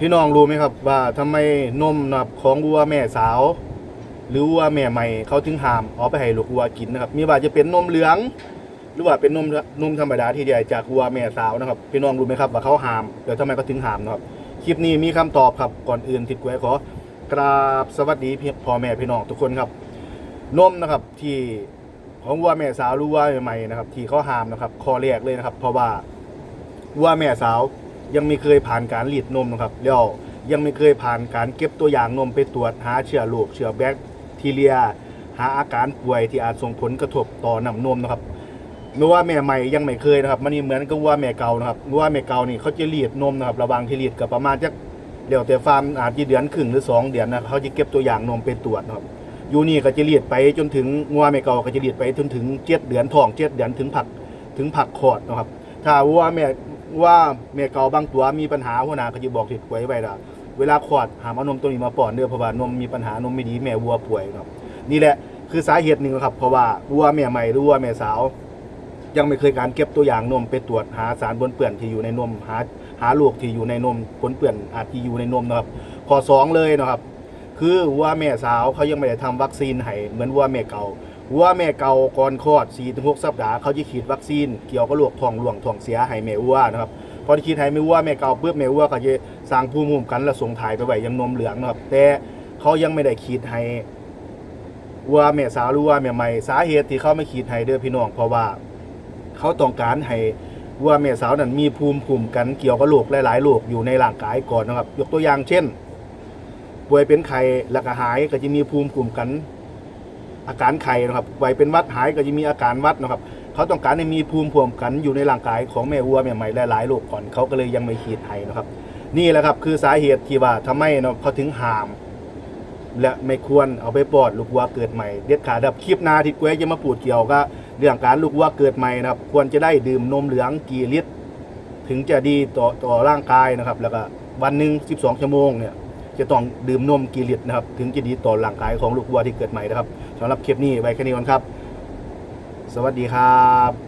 พี่น้องรู้ไหมครับว่าทำไมนมนะครับของวัวแม่สาว หรือวัวแม่ใหม่เขาถึงห้ามเอาไปให้ลูกวัวกินนะครับ มีว่าจะเป็นนมเหลือง หรือว่าเป็นนมนมธรรมดาที่ได้จากวัวแม่สาวนะครับ พี่น้องรู้ไหมครับว่าเขาห้ามเดี๋ยวทำไมเขาถึงห้ามนะครับคลิปนี้มีคำตอบครับก่อนอื่นทิดกวยขอกราบสวัสดีพี่พ่อแม่พี่น้องทุกคนครับ นมนะครับที่ของวัวแม่สาวหรือวัวใหม่ๆนะครับ ที่เขาห้ามนะครับข้อแรกเลยนะครับ เพราะว่าวัวแม่สาว ยังไม่เคยผ่านการรีดนมนะครับแล้วยังไม่เคยผ่านการเก็บตัวอย่างนมไปตรวจหาเชื้อโรคเชื้อแบคทีเรีย หาอาการป่วยที่อาจส่งผลกระทบต่อน้ำนมนะครับไม่ว่าแม่ใหม่ยังไม่เคยนะครับ มันนี่เหมือนกับวัวแม่เก่านะครับวัวแม่เก่านี่เขาจะรีดนมนะครับระวังที่รีดกับประมาณจักเดี๋ยวแต่ฟาร์มอาจจะเดือนครึ่งหรือสองเดือนนะเขาจะเก็บตัวอย่างนมไปตรวจนะครับอยู่นี่ก็จะเลีดไปจนถึงงัวแม่เก่าก็จะเลีดไปจนถึงเจ็ดเดือนท้องเจ็ดเดือนถึงผักถึงผักคลอดนะครับ ถ้าว่าแม่ ว่าแม่เก่าบางตัวมีปัญหาหัวหน้าก็จะบอกติดไว้ไว้ละเวลาคลอดหามเอานมตัวนี้มาป้อนเด้อเพราะว่านมมีปัญหานมไม่ดีแม่วัวป่วยครับนี่แหละคือสาเหตุหนึ่งครับเพราะว่าวัวแม่ใหม่หรือวัวแม่สาว ยังไม่เคยการเก็บตัวอย่างนมไปตรวจหาสารปนเปื้อนที่อยู่ในนมหาหาลูกที่อยู่ในนมปนเปื้อนอาจที่อยู่ในนมนะครับข้อสองเลยนะครับ คือวัวแม่สาวเขายังไม่ได้ทำวัคซีนให้เหมือนวัวแม่เก่า วัวแม่เก่าก่อนคลอด 4-6 สัปดาห์เขาจะฉีดวัคซีน เกี่ยวกับโรคท้องร่วงท้องเสียให้แม่วัวนะครับพอที่ฉีดให้แม่วัวแม่เก่าปุ๊บแม่วัวก็จะสร้างภูมิคุ้มกันและส่งถ่ายไปไว้ยังนมเหลืองนะครับ แต่เขายังไม่ได้ฉีดให้วัวแม่สาวหรือว่าแม่ใหม่สาเหตุที่เขาไม่ฉีดให้เด้อพี่น้องเพราะว่าเขาต้องการให้วัวแม่สาวนั้นมีภูมิคุ้มกันเกี่ยวกับโรคหลายๆโรคอยู่ในร่างกายก่อนนะครับ ยกตัวอย่างเช่นป่วยเป็นไข้แล้วก็หายก็จะมีภูมิคุ้มกัน อาการไข้นะครับป่วเป็นวัดหายก็จะมีอาการวัดนะครับ เขาต้องการให้มีภูมิคุ้มกันอยู่ในร่างกายของแม่วัวแม่ใหม่หลายๆโรคก่อนเขาก็เลยยังไม่ฉีดให้นะครับ นี่แหละครับคือสาเหตุที่ว่าทำไมเนาะเขาถึงห้าม และไม่ควรเอาไปปลอดลูกวัวเกิดใหม่เด็ดขาดครับคลิปหนาที่กวยจะมาพูดเกี่ยวกับเรื่องการลูกวัวเกิดใหม่นะครับ ควรจะได้ดื่มนมเหลืองกี่ลิตรถึงจะดีต่อต่อร่างกายนะครับ แล้วก็วันหนึ่ง12 ชั่วโมงเนี่ย จะต้องดื่มนมกี่ลิตรนะครับ ถึงจะดีต่อร่างกายของลูกวัวที่เกิดใหม่นะครับสำหรับคลิปนี้ไว้แค่นี้ก่อนครับ สวัสดีครับ